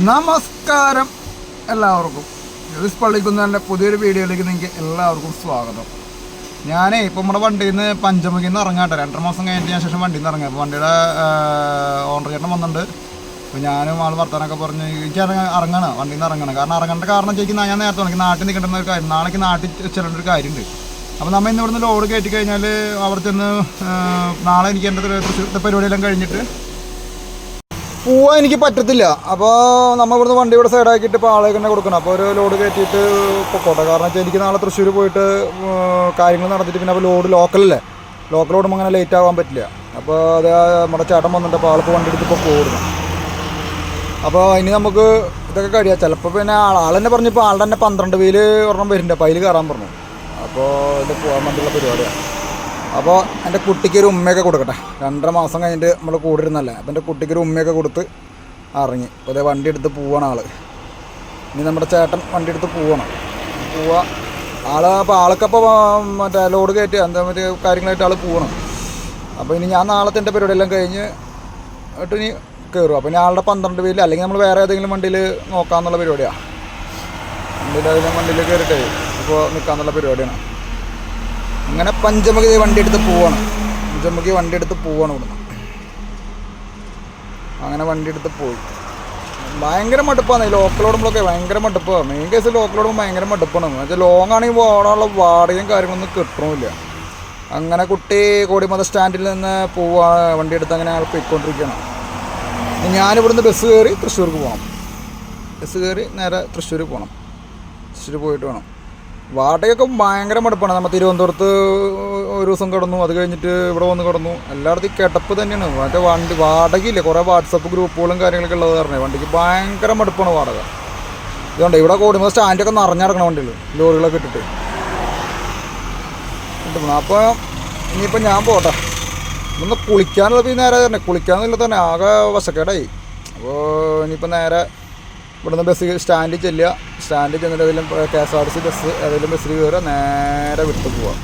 നമസ്കാരം എല്ലാവർക്കും. ജ്യോതിസ് പള്ളിക്കുന്നതിന്റെ പുതിയൊരു വീഡിയോയിലേക്ക് നിങ്ങൾക്ക് എല്ലാവർക്കും സ്വാഗതം. ഞാനേ ഇപ്പം നമ്മുടെ വണ്ടിയിൽ നിന്ന് പഞ്ചമുഖിൽ നിന്ന് ഇറങ്ങാട്ടെ രണ്ടര മാസം കഴിഞ്ഞിട്ട് ഞാൻ ശേഷം വണ്ടിയിൽ നിന്ന് ഇറങ്ങി. അപ്പോൾ വണ്ടിയുടെ ഓണർ ചേട്ടൻ വന്നിട്ടുണ്ട്. അപ്പോൾ ഞാനും ആൾ വർത്താനൊക്കെ പറഞ്ഞ് എനിക്ക് ഇറങ്ങ ഇറങ്ങണം. വണ്ടിയിൽ നിന്ന് ഇറങ്ങണം. കാരണം ഇറങ്ങേണ്ട കാരണം ചോദിക്കുന്ന ഞാൻ നേരത്തെ എനിക്ക് നാട്ടിൽ നിൽക്കേണ്ട ഒരു കാര്യം നാളേക്ക് നാട്ടിൽ ചെല്ലേണ്ട ഒരു കാര്യമുണ്ട്. അപ്പോൾ നമ്മൾ ഇന്ന് ഇവിടുന്ന് ലോഡ് കയറ്റി കഴിഞ്ഞാൽ അവിടെ ചെന്ന് നാളെ എനിക്ക് എന്റെ തൃശ്ശൂരത്തെ പരിപാടിയെല്ലാം കഴിഞ്ഞിട്ട് പോവാൻ എനിക്ക് പറ്റത്തില്ല. അപ്പോൾ നമ്മൾ ഇവിടുന്ന് വണ്ടി ഇവിടെ സൈഡാക്കിയിട്ട് ഇപ്പോൾ ആളെ തന്നെ കൊടുക്കണം. അപ്പോൾ ഒരു ലോഡ് കയറ്റിയിട്ട് പൊക്കോട്ടെ. കാരണം വെച്ചാൽ എനിക്ക് നാളെ തൃശ്ശൂർ പോയിട്ട് കാര്യങ്ങൾ നടത്തിയിട്ട് പിന്നെ അപ്പോൾ ലോഡ് ലോക്കലല്ലേ ലോക്കൽ ഓടുമ്പോൾ അങ്ങനെ ലേറ്റ് ആവാൻ പറ്റില്ല. അപ്പോൾ അത് നമ്മുടെ ചേട്ടൻ വന്നിട്ട് അപ്പോൾ ആളിപ്പോൾ വണ്ടി എടുത്ത് ഇപ്പോൾ പോകുന്നു അപ്പോൾ ഇനി നമുക്ക് ഇതൊക്കെ കഴിയാം. ചിലപ്പോൾ പിന്നെ ആൾ ആൾ പറഞ്ഞു പറഞ്ഞപ്പോൾ ആളുടെ തന്നെ പന്ത്രണ്ട് പേര് ഒരെണ്ണം വരുന്നുണ്ട്. അപ്പോൾ അതിൽ കയറാൻ പറഞ്ഞു. അപ്പോൾ ഇത് പോകാൻ വേണ്ടിയുള്ള പരിപാടിയാണ്. അപ്പോൾ എന്റെ കുട്ടിക്കൊരു ഉമ്മയൊക്കെ കൊടുക്കട്ടെ. രണ്ടര മാസം കഴിഞ്ഞിട്ട് നമ്മൾ കൂടെ ഇരുന്നല്ലേ അപ്പോൾ എന്റെ കുട്ടിക്കൊരു ഉമ്മയൊക്കെ കൊടുത്ത് ഇറങ്ങി. അപ്പോൾ വണ്ടി എടുത്ത് പോവാണ് ആൾ ഇനി നമ്മുടെ ചേട്ടൻ വണ്ടി എടുത്ത് പോവണം. പോവാ. ആൾ അപ്പോൾ ആൾക്കപ്പോൾ മറ്റേ ലോഡ് കയറ്റി എന്താ മറ്റേ കാര്യങ്ങളായിട്ട് ആൾ പോവണം. അപ്പോൾ ഇനി ഞാൻ നാളത്തെ എന്റെ പരിപാടിയെല്ലാം കഴിഞ്ഞ് എന്നിട്ട് ഇനി കയറും. അപ്പോൾ ഇനി ആളുടെ പന്ത്രണ്ട് പേരിൽ അല്ലെങ്കിൽ നമ്മൾ വേറെ ഏതെങ്കിലും വണ്ടിയിൽ നോക്കാമെന്നുള്ള പരിപാടിയാണ് വണ്ടിയിൽ ഏതെങ്കിലും വണ്ടിയിൽ കയറിയിട്ടേ അപ്പോൾ നിൽക്കാമെന്നുള്ള പരിപാടിയാണ്. അങ്ങനെ പഞ്ചമുഖി വണ്ടി എടുത്ത് പോവാണ്. പഞ്ചമുഖി വണ്ടി എടുത്ത് പോവാണ് ഇവിടുന്ന്. അങ്ങനെ വണ്ടി എടുത്ത് പോയി. ഭയങ്കര മടുപ്പാണ്. ലോക്കൽ ഓടുമ്പോഴൊക്കെ ഭയങ്കര മടുപ്പാണ് മെയിൻ കേസ് ലോക്കൽ ഓടുമ്പോൾ ഭയങ്കര മടുപ്പാണ്. എന്നുവെച്ചാൽ ലോങ് ആണെങ്കിൽ ഓടാനുള്ള വാടകയും കാര്യങ്ങളൊന്നും കിട്ടണമില്ല. അങ്ങനെ കുട്ടി കോടിമത സ്റ്റാൻഡിൽ നിന്ന് പോവാ വണ്ടി എടുത്ത് അങ്ങനെ ആൾ പോയിക്കൊണ്ടിരിക്കുകയാണ്. ഞാനിവിടുന്ന് ബസ് കയറി തൃശ്ശൂർക്ക് പോകണം ബസ് കയറി നേരെ തൃശ്ശൂർ പോകണം തൃശ്ശൂർ പോയിട്ട് വേണം. വാടകയൊക്കെ ഭയങ്കര മടുപ്പാണ്. നമ്മൾ തിരുവനന്തപുരത്ത് ഒരു ദിവസം കിടന്നു അത് കഴിഞ്ഞിട്ട് ഇവിടെ വന്ന് കിടന്നു. എല്ലായിടത്തും കിടപ്പ് തന്നെയാണ്. മറ്റേ വണ്ടി വാടകയില്ല? കുറേ വാട്സപ്പ് ഗ്രൂപ്പുകളും കാര്യങ്ങളൊക്കെ ഉള്ളത് കാരണം വണ്ടിക്ക് ഭയങ്കര മടുപ്പാണ് വാടക. ഇതുകൊണ്ട് ഇവിടെ കൂടുമ്പോൾ സ്റ്റാൻഡൊക്കെ നിറഞ്ഞടക്കണം വണ്ടിയിൽ ലോറികളൊക്കെ ഇട്ടിട്ട്. അപ്പോൾ ഇനിയിപ്പോൾ ഞാൻ പോട്ടെ. ഒന്ന് കുളിക്കാനുള്ളത് ഈ നേരെ തന്നെ. കുളിക്കാന്നില്ല തന്നെ. ആകെ വശക്കേടായി. അപ്പോൾ ഇനിയിപ്പോൾ നേരെ ഇവിടുന്ന് ബസ് സ്റ്റാൻഡിൽ ചെല്ലുക. സ്റ്റാൻഡിൽ ചെന്നിട്ട് ഏതെങ്കിലും K S R T C bus ഏതെങ്കിലും ബസ്സിൽ കയറുക നേരെ വിട്ടു പോവുക.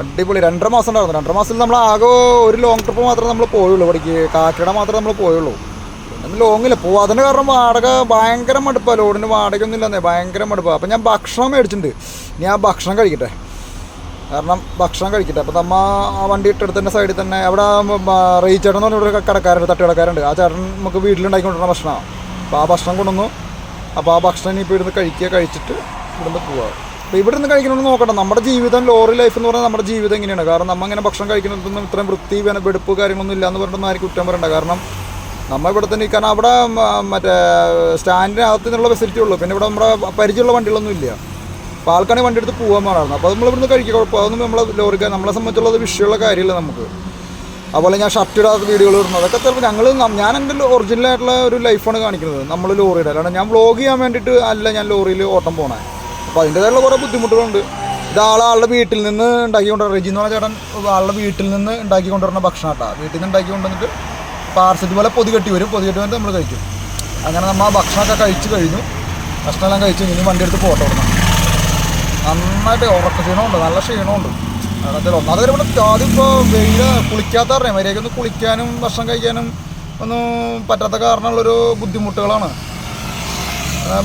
അടിപൊളി. രണ്ടര മാസം ഉണ്ടായിരുന്നു. രണ്ടര മാസത്തിൽ നമ്മൾ ആകെ ഒരു ലോങ് ട്രിപ്പ് മാത്രമേ നമ്മൾ പോയുള്ളൂ ഇവിടേക്ക്. കാക്കട മാത്രമേ നമ്മൾ പോയുള്ളൂ. പിന്നെ ലോങ്ങില്ല പോവാതിന്റെ കാരണം വാടക ഭയങ്കര മടുപ്പാണ് ലോഡിന് വാടകയൊന്നും ഇല്ലെന്നേ. ഭയങ്കര മടുപ്പാണ് അപ്പം ഞാൻ ഭക്ഷണം മേടിച്ചിട്ടുണ്ട്. ഞാൻ ഭക്ഷണം കഴിക്കട്ടെ. കാരണം ഭക്ഷണം കഴിക്കട്ടെ. അപ്പം നമ്മ ആ വണ്ടി ഇട്ടെടുത്തതിന്റെ സൈഡിൽ തന്നെ അവിടെ റീച്ചേട്ടൻ എന്ന് പറഞ്ഞ ഒരു കടക്കാരുണ്ട് തട്ടുകടക്കാരുണ്ട് ആ ചേട്ടൻ നമുക്ക് വീട്ടിലുണ്ടാക്കിക്കൊണ്ടിരുന്ന ഭക്ഷണമാണ്. അപ്പോൾ ആ ഭക്ഷണം കൊണ്ടുവന്നു. അപ്പോൾ ആ ഭക്ഷണം ഇനിയിപ്പോൾ ഇവിടുന്ന് കഴിക്കുക കഴിച്ചിട്ട് ഇവിടുന്ന് പോവുക അപ്പോൾ ഇവിടെ നിന്ന് കഴിക്കണമെന്ന് നോക്കണ്ട നമ്മുടെ ജീവിതം ലോറി ലൈഫ് എന്ന് പറഞ്ഞാൽ നമ്മുടെ ജീവിതം ഇങ്ങനെയാണ്. കാരണം നമ്മൾ ഇങ്ങനെ ഭക്ഷണം കഴിക്കുന്നതൊന്നും ഇത്രയും വൃത്തി വെടുപ്പ് കാര്യങ്ങളൊന്നും ഇല്ല എന്ന് പറഞ്ഞിട്ടൊന്നും ആരും കുറ്റം പറയണ്ട. കാരണം നമ്മൾ ഇവിടെ തന്നെ കാരണം അവിടെ മറ്റേ സ്റ്റാൻഡിനകത്ത് നിന്നുള്ള ഫെസിലിറ്റി ഉള്ളൂ. പിന്നെ ഇവിടെ നമ്മുടെ പരിചയമുള്ള വണ്ടികളൊന്നും ഇല്ല. ആൾക്കാണെങ്കിൽ വണ്ടി എടുത്ത് പോകാൻ പാടായിരുന്നു അപ്പോൾ നമ്മൾ ഇവിടുന്ന് കഴിക്കുക കുഴപ്പം അതൊന്നും നമ്മളെ ലോറിക്ക നമ്മളെ സംബന്ധിച്ചുള്ളത് വിഷയമുള്ള കാര്യമില്ല നമുക്ക്. അതുപോലെ ഞാൻ ഷർട്ട് ഇടാത്ത വീഡിയോകൾ ഇടുന്നത്. അതൊക്കെ ചിലപ്പോൾ ഞങ്ങൾ ഞാൻ എന്റെ ഒറിജിനൽ ആയിട്ടുള്ള ഒരു ലൈഫാണ് കാണിക്കുന്നത്. നമ്മൾ ലോറിയുടെ. അല്ലാണ്ട് ഞാൻ വ്ളോഗ് ചെയ്യാൻ വേണ്ടിയിട്ട് അല്ല ഞാൻ ലോറിയിൽ ഓട്ടം പോണേ. അപ്പോൾ അതിന്റേതായുള്ള കുറേ ബുദ്ധിമുട്ടുകളുണ്ട്. ഇത് ആളാളുടെ വീട്ടിൽ നിന്ന് ഉണ്ടാക്കിക്കൊണ്ടുവരുന്ന റെജി എന്ന് പറഞ്ഞ ചേട്ടൻ ആളുടെ വീട്ടിൽ നിന്ന് ഉണ്ടാക്കിക്കൊണ്ടുവരുന്ന ഭക്ഷണം കേട്ടോ. വീട്ടിൽ നിന്ന് ഉണ്ടാക്കി കൊണ്ടുവന്നിട്ട് പാർസൽ പോലെ പൊതി കെട്ടി വരും. പൊതി കെട്ടി വന്നിട്ട് നമ്മൾ കഴിക്കും. അങ്ങനെ നമ്മൾ ആ ഭക്ഷണമൊക്കെ കഴിച്ച് കഴിഞ്ഞു. ഭക്ഷണമെല്ലാം കഴിച്ച് ഇനി വണ്ടി എടുത്ത് പോട്ടെ ഇവിടുന്ന് നന്നായിട്ട് ഉറക്ക ക്ഷീണമുണ്ട് നല്ല ക്ഷീണമുണ്ട്. അതിൽ ഒന്നാമത് ഇവിടെ ആദ്യം ഇപ്പോൾ വെയിൽ കുളിക്കാത്ത പറഞ്ഞാൽ മര്യാദയ്ക്ക് ഒന്ന് കുളിക്കാനും ഭക്ഷണം കഴിക്കാനും ഒന്നും പറ്റാത്ത കാരണമുള്ളൊരു ബുദ്ധിമുട്ടുകളാണ്.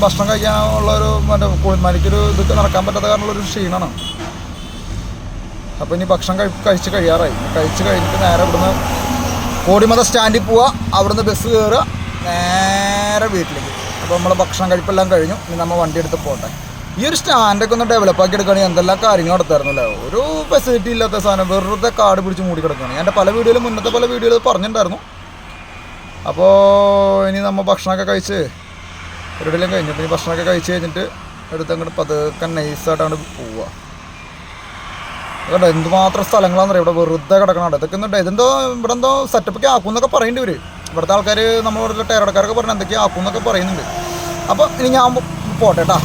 ഭക്ഷണം കഴിക്കാനുള്ളൊരു മറ്റേ കുളിമാനിക്കൊരു ഇതൊക്കെ നടക്കാൻ പറ്റാത്ത കാരണമുള്ളൊരു ക്ഷീണമാണ് അപ്പോൾ ഇനി ഭക്ഷണം കഴി കഴിച്ച് കഴിയാറായി. കഴിച്ച് കഴിഞ്ഞിട്ട് നേരെ ഇവിടുന്ന് കോടിമത സ്റ്റാൻഡിൽ പോവുക അവിടുന്ന് ബസ് കയറുക നേരെ വീട്ടിലേക്ക്. അപ്പോൾ നമ്മൾ ഭക്ഷണം കഴിപ്പെല്ലാം കഴിഞ്ഞു. ഇനി നമ്മൾ വണ്ടി എടുത്ത് പോട്ടെ. ഈ ഒരു സ്റ്റാൻഡൊക്കെ ഒന്ന് ഡെവലപ്പ് ആക്കി എടുക്കുകയാണെങ്കിൽ എന്തെല്ലാം കാര്യങ്ങൾ നടത്തായിരുന്നല്ലേ ഒരു ഫെസിലിറ്റി ഇല്ലാത്ത സാധനം വെറുതെ കാട് പിടിച്ച് മൂടി കിടക്കുകയാണ്. എന്റെ പല വീഡിയോയിലും മുന്നത്തെ പല വീഡിയോയിൽ പറഞ്ഞിട്ടുണ്ടായിരുന്നു. അപ്പോൾ ഇനി നമ്മൾ ഭക്ഷണമൊക്കെ കഴിച്ച് പരിപാടിയെല്ലാം കഴിഞ്ഞിട്ട് ഈ ഭക്ഷണമൊക്കെ കഴിച്ച് കഴിഞ്ഞിട്ട് എടുത്ത് അങ്ങോട്ട് പതുക്കെ നൈസായിട്ടാണ് പോവുക. അതുകൊണ്ട് എന്തുമാത്രം സ്ഥലങ്ങളാണെന്ന് അറിയാം ഇവിടെ വെറുതെ കിടക്കണുണ്ട് ഇതൊക്കെ ഒന്നും ഇതെന്തോ ഇവിടെ എന്തോ സെറ്റപ്പൊക്കെ ആക്കും എന്നൊക്കെ പറയേണ്ടി വരും ഇവിടുത്തെ ആൾക്കാർ നമ്മളിവിടെ ടയറടക്കാരൊക്കെ പറഞ്ഞാൽ എന്തൊക്കെയാ ആക്കും എന്നൊക്കെ പറയുന്നുണ്ട്. അപ്പോൾ ഇനി ഞാൻ പോട്ടെ കേട്ടാ